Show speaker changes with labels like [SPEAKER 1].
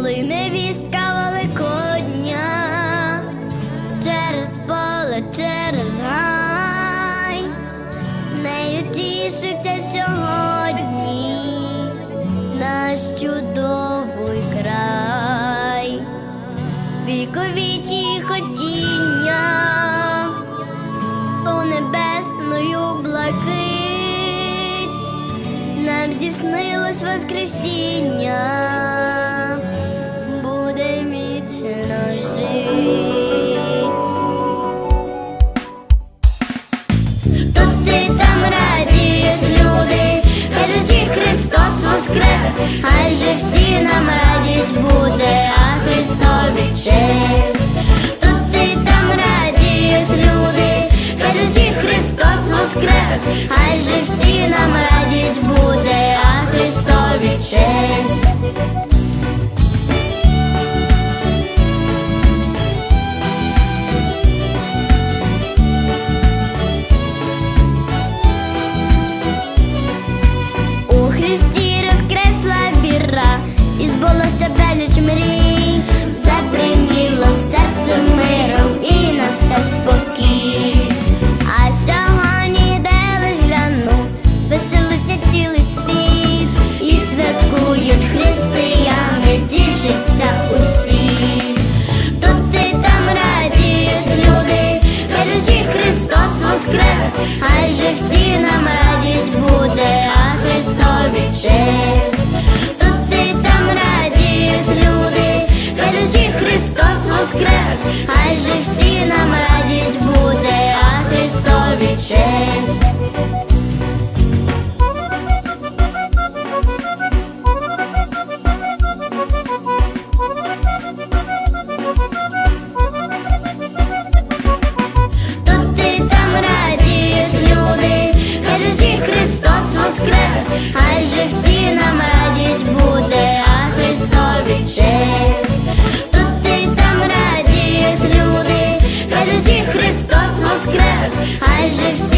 [SPEAKER 1] Лине вістка Великодня. Через поле, через гай, нею тішиться сьогодні наш чудовий край, віковічі хотіння, то небесною блакить, нам здійснилось Воскресіння, 啊。хай же всі нам радість буде, а Христові честь. Тут ти там радіють люди, кажучи, Христос воскрес, хай же всі нам радість буде, воскрес, хай же всі нам радість буде, а Христові честь. Тут ти там радіють люди, кажучи, Христос воскрес, хай же всі